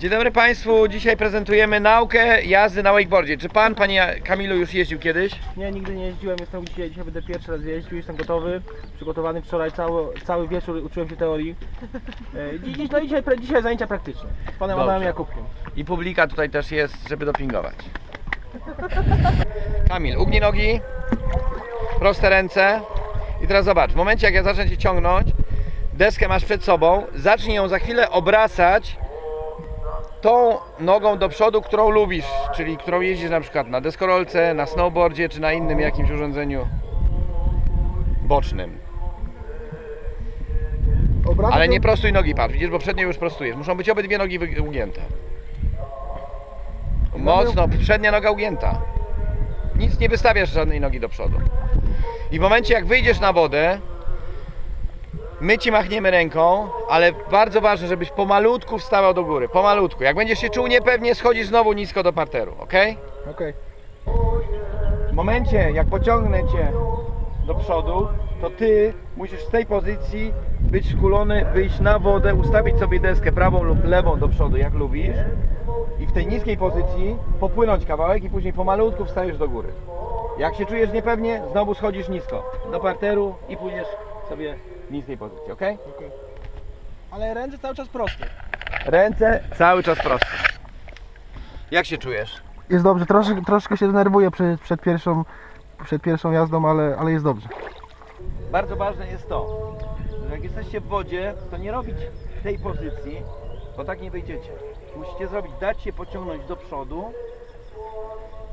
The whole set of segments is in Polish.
Dzień dobry Państwu, dzisiaj prezentujemy naukę jazdy na wakeboardzie. Czy Pan, Panie Kamilu, już jeździł kiedyś? Nie, nigdy nie jeździłem, jestem dzisiaj, dzisiaj będę pierwszy raz jeździł, jestem gotowy, przygotowany wczoraj cały, cały wieczór uczyłem się teorii. E, Dziś, no i dzisiaj, dzisiaj zajęcia praktyczne z panem Dobrze. Adamem Jakubkiem. I publika tutaj też jest, żeby dopingować. Kamil, ugnij nogi, proste ręce. I teraz zobacz, w momencie jak ja zacznę Cię ciągnąć, deskę masz przed sobą, zacznij ją za chwilę obracać tą nogą do przodu, którą lubisz, czyli którą jeździsz na przykład na deskorolce, na snowboardzie, czy na innym jakimś urządzeniu bocznym. Ale nie prostuj nogi, patrz, widzisz, bo przednie już prostujesz. Muszą być obydwie nogi ugięte. Mocno, przednia noga ugięta. Nic nie wystawiasz żadnej nogi do przodu. I w momencie jak wyjdziesz na wodę, my ci machniemy ręką, ale bardzo ważne, żebyś pomalutku wstawał do góry. Pomalutku. Jak będziesz się czuł niepewnie, schodzisz znowu nisko do parteru, ok? Okej. W momencie, jak pociągnę cię do przodu, to ty musisz z tej pozycji być skulony, wyjść na wodę, ustawić sobie deskę prawą lub lewą do przodu, jak lubisz. I w tej niskiej pozycji popłynąć kawałek i później pomalutku wstajesz do góry. Jak się czujesz niepewnie, znowu schodzisz nisko do parteru i pójdziesz sobie w niskiej pozycji, ok? Ale ręce cały czas proste. Ręce cały czas proste. Jak się czujesz? Jest dobrze, troszkę, troszkę się denerwuję przed, przed, pierwszą, przed pierwszą jazdą, ale, ale jest dobrze. Bardzo ważne jest to, że jak jesteście w wodzie, to nie robić tej pozycji, bo tak nie wyjdziecie. Musicie zrobić, dać się pociągnąć do przodu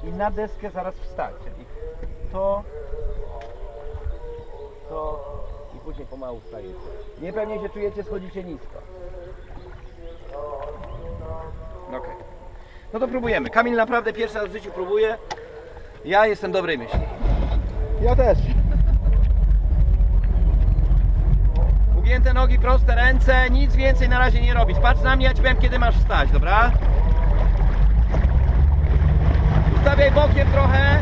i na deskę zaraz wstać. Czyli to, to później pomału wstajecie. Niepewnie się czujecie, schodzicie nisko. Okej. No to próbujemy. Kamil naprawdę pierwszy raz w życiu próbuje. Ja jestem dobrej myśli. Ja też. Ugięte nogi, proste ręce, nic więcej na razie nie robić. Patrz na mnie, ja ci powiem kiedy masz wstać, dobra? Ustawiaj bokiem trochę.